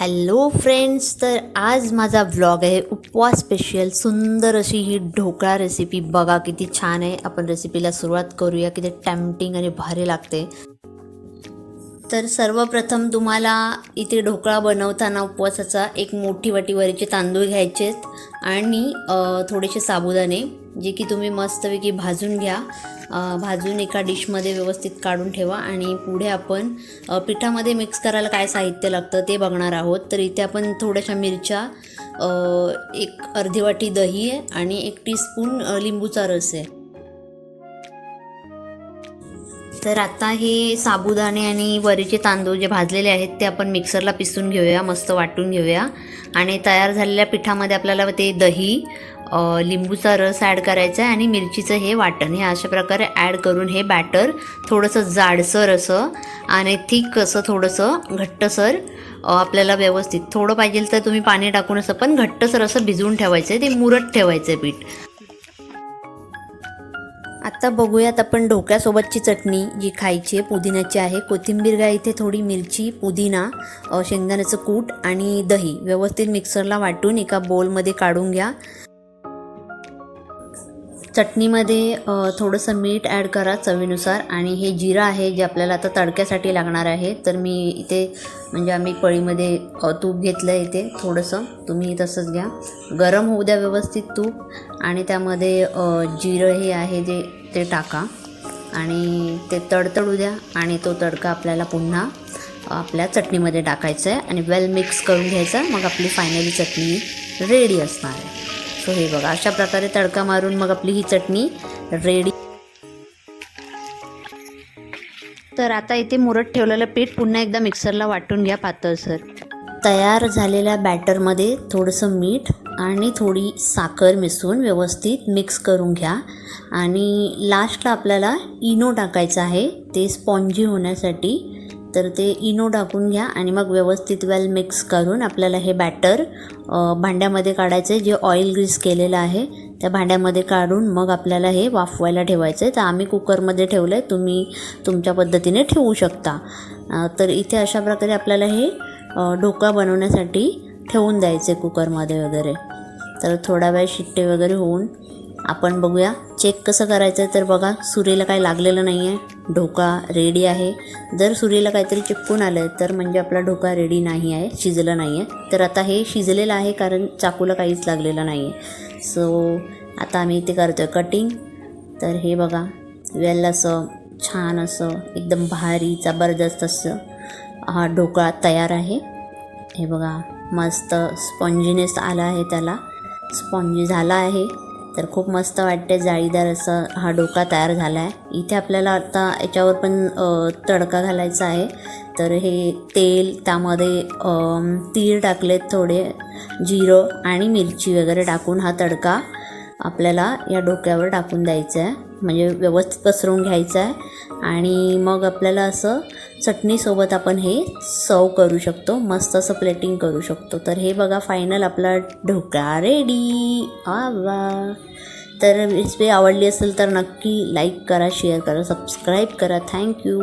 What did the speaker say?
Hello friends तर आज माझा व्लॉग आहे उपवास स्पेशल सुंदर अशी ही ढोकळा रेसिपी बघा किती छान आहे. आपण रेसिपीला सुरुवात करूया. किती टॅम्पटिंग आणि भारी लागते. तर सर्वप्रथम तुम्हाला इथे ढोकळा बनवताना उपवासाचा एक मोठी वाटी वरीचे तांदूळ घ्यायचेत. आणि थोडेसे साबुदाणे. जे की तुम्ही मस्तपैकी भाजून घ्या. भाजून एका डिशमध्ये व्यवस्थित काढून ठेवा आणि पुढे आपण पिठामध्ये मिक्स करायला काय साहित्य लागतं ते बघणार आहोत. तर इथे आपण थोड्याशा मिरच्या एक अर्धी वाटी दही आहे आणि एक टीस्पून लिंबूचा रस आहे. तर आता हे साबुदाणे आणि वरीचे तांदूळ जे भाजलेले आहेत ते आपण मिक्सरला पिसून घेऊया मस्त वाटून घेऊया. आणि तयार झालेल्या पिठामध्ये आपल्याला ते दही लिंबूचा रस ॲड करायचा आहे आणि मिरचीचं हे वाटण. हे अशा प्रकारे ॲड करून हे बॅटर थोडंसं जाडसर असं आणि थिक असं थोडंसं घट्टसर आपल्याला व्यवस्थित. थोडं पाहिजे तर तुम्ही पाणी टाकून असं पण घट्टसर असं भिजवून ठेवायचं आहे. ते मुरत ठेवायचं आहे पीठ. आता बघूयात आपण ढोक्यासोबतची चटणी जी खायची आहे पुदिन्याची आहे. कोथिंबीर गाय इथे थोडी मिरची पुदिना शेंगदाण्याचं कूट आणि दही. व्यवस्थित मिक्सरला वाटून एका बोलमध्ये काढून घ्या. चटणीमध्ये थोडंसं मीठ ॲड करा चवीनुसार. आणि हे जिरं आहे जे आपल्याला आता तडक्यासाठी लागणार आहे तर मी इथे म्हणजे आम्ही पळीमध्ये तूप घेतलं आहे इथे थोडंसं. तुम्ही तसंच घ्या. गरम होऊ द्या व्यवस्थित तूप. आणि त्यामध्ये जिरं हे आहे जे ते टाका. आणि ते तडतडू द्या. आणि तो तडका आपल्याला पुन्हा आपल्या चटणीमध्ये टाकायचा आहे आणि वेल मिक्स करून घ्यायचा. मग आपली फायनली चटणी रेडी असणार आहे. सो हे बघा. अशा प्रकारे तडका मारून मग आपली ही चटणी रेडी तर आता इथे मुरत ठेवलेलं पीठ पुन्हा एकदा मिक्सरला वाटून घ्या पातळसर तयार झालेल्या बॅटरमध्ये थोडंसं मीठ आणि थोडी साखर मिसळून व्यवस्थित मिक्स करून घ्या. आणि लास्टला आपल्याला इनो टाकायचं आहे. ते स्पॉन्जी होण्यासाठी तर ते इनो टाकून घ्या आणि मग व्यवस्थित वेल मिक्स करून आपल्याला हे बॅटर भांड्यामध्ये काढायचं आहे. जे ऑइल ग्रीस केलेलं आहे त्या भांड्यामध्ये काढून मग आपल्याला हे वाफवायला ठेवायचं आहे. तर आम्ही कुकरमध्ये ठेवलं आहे तुम्ही तुमच्या पद्धतीने ठेवू शकता. तर इथे अशा प्रकारे आपल्याला हे अ, ढोकळा बनवण्यासाठी ठेवून द्यायचे कुकरमध्ये वगैरे. तर थोडा वेळ शिट्टे वगैरे होऊन आपण बघूया. चेक कसं करायचं आहे. तर बघा सुरीला काही लागलेलं नाही आहे ढोका रेडी आहे. जर सुरीला काहीतरी चिपकून आलं तर म्हणजे आपला ढोका रेडी नाही आहे शिजलं नाही आहे. तर आता हे शिजलेलं आहे कारण चाकूला काहीच लागलेलं नाही आहे. सो आता आम्ही ते करतो आहे कटिंग तर हे बघा वेल असं छान असं एकदम भारी जबरदस्त असं हा ढोकळा तयार आहे. हे बघा मस्त स्पॉन्जीनेस आला आहे त्याला. स्पॉन्जी झाला आहे. तर खूप मस्त वाटते जाळीदार असं हा डोका तयार झाला आहे इथे आपल्याला आता याच्यावर पण तडका घालायचा आहे. तर हे तेल त्यामध्ये तीळ टाकलेत थोडे जिरं आणि मिरची वगैरे टाकून हा तडका आपल्याला या डोक्यावर टाकून द्यायचा आहे म्हणजे व्यवस्थित पसरवून घ्यायचा आहे आणि मग आपल्याला असं चटणीसोबत आपण हे सर्व करू शकतो. मस्त असं प्लेटिंग करू शकतो. तर हे बघा फायनल आपला ढोकळा रेडी वा तर रेसिपी आवडली असेल तर नक्की लाईक करा शेअर करा सबस्क्राईब करा. थँक्यू